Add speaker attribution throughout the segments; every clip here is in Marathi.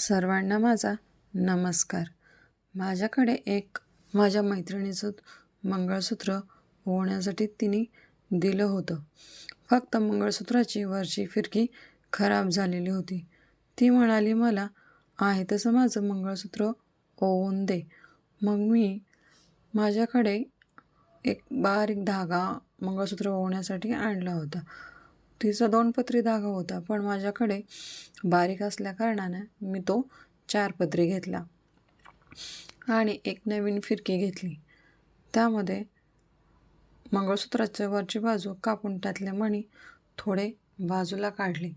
Speaker 1: सर्वांना माझा नमस्कार. माझ्याकडे एक माझ्या मैत्रिणीचं मंगळसूत्र ओवण्यासाठी तिने दिलं होतं. फक्त मंगळसूत्राची वरची फिरकी खराब झालेली होती. ती म्हणाली मला आहे तसं माझं मंगळसूत्र ओवून दे. मग मी माझ्याकडे एक बारीक धागा मंगळसूत्र ओवण्यासाठी आणला होता. तिचा दोन पत्री धागा होता पण माझ्याकडे बारीक असल्याकारणानं मी तो चार पत्री घेतला आणि एक नवीन फिरकी घेतली. त्यामध्ये मंगळसूत्राच्या वरची बाजू कापून त्यातले मणी थोडे बाजूला काढले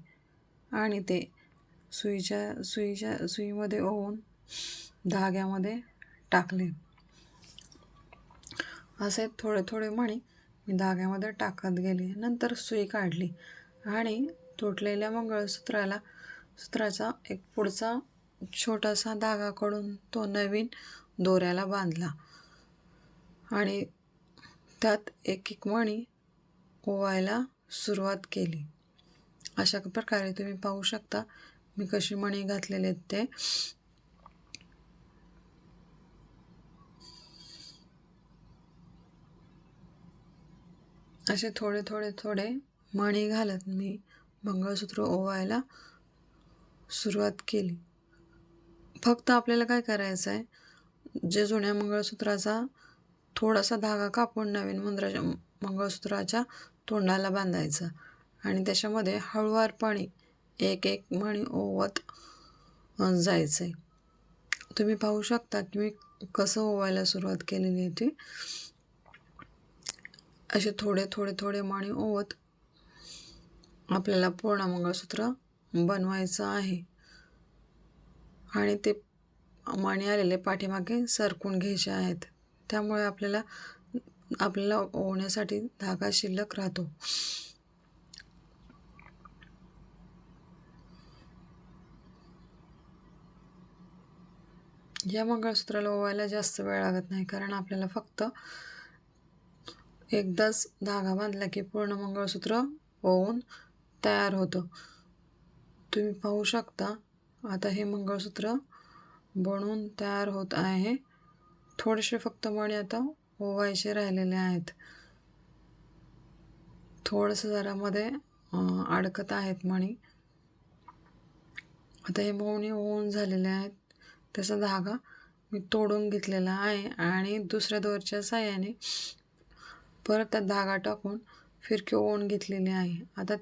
Speaker 1: आणि ते सुईच्या सुईच्या सुईमध्ये ओवून धाग्यामध्ये टाकले. असे थोडे थोडे मणी मी धाग्यामध्ये टाकत गेले. नंतर सुई काढली आणि तुटलेल्या मंगळसूत्राला सूत्राचा एक पुढचा छोटासा धागा काढून तो नवीन दोऱ्याला बांधला आणि त्यात एक एक मणी ओवायला सुरुवात केली. अशा प्रकारे तुम्ही पाहू शकता मी कशी मणी घातलेले आहेत ते. असे थोडे थोडे थोडे मणी घालत मी मंगळसूत्र ओवायला सुरुवात केली. फक्त आपल्याला काय करायचं आहे जे जुन्या मंगळसूत्राचा थोडासा धागा कापून नवीन मुंद्राच्या मंगळसूत्राच्या तोंडाला बांधायचा आणि त्याच्यामध्ये हळूवारपणे एक एक मणी ओवत जायचं आहे तुम्ही पाहू शकता की मी कसं ओवायला सुरुवात केलेली आहे ती. असे थोडे थोडे थोडे मणी ओवत आपल्याला पूर्ण मंगळसूत्र बनवायचं आहे. आणि ते मणी आलेले पाठीमागे सरकून घ्यायचे आहेत. त्यामुळे आपल्याला आपल्याला ओवण्यासाठी धागा शिल्लक राहतो. या मंगळसूत्राला ओवायला जास्त वेळ लागत नाही कारण आपल्याला फक्त एकदाच धागा बांधला की पूर्ण मंगळसूत्र होऊन तयार होतं. तुम्ही पाहू शकता आता हे मंगळसूत्र बनवून तयार होत आहे. थोडेसे फक्त मणी आता ओवायचे राहिलेले आहेत. थोडंसं जरामध्ये अडकत आहेत मणी. आता हे मौनी ओवून झालेले आहेत. त्याचा धागा मी तोडून घेतलेला आहे आणि दुसऱ्या दोरच्या साह्याने परत त्यात धागा टाकून फिरकी ओवून घेतलेली आहे. आता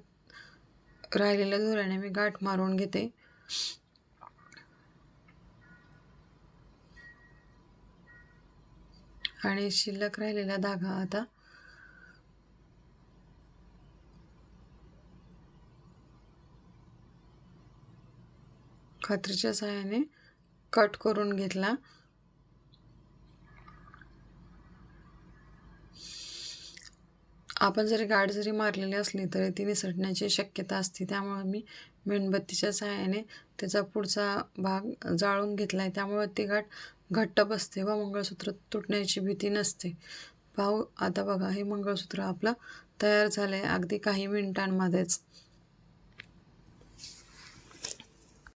Speaker 1: राहिलेल्या दोऱ्याने मी गाठ मारून घेते. आणि शिल्लक राहिलेला धागा आता खात्रीच्या सहाय्याने कट करून घेतला. आपण जरी गाठ जरी मारलेली असली तरी ती निसटण्याची शक्यता असते. त्यामुळे मी मेणबत्तीच्या सहाय्याने त्याचा पुढचा भाग जाळून घेतला आहे त्यामुळे ती गाठ घट्ट बसते व मंगळसूत्र तुटण्याची भीती नसते. भाऊ आता बघा हे मंगळसूत्र आपलं तयार झालं आहे अगदी काही मिनिटांमध्येच.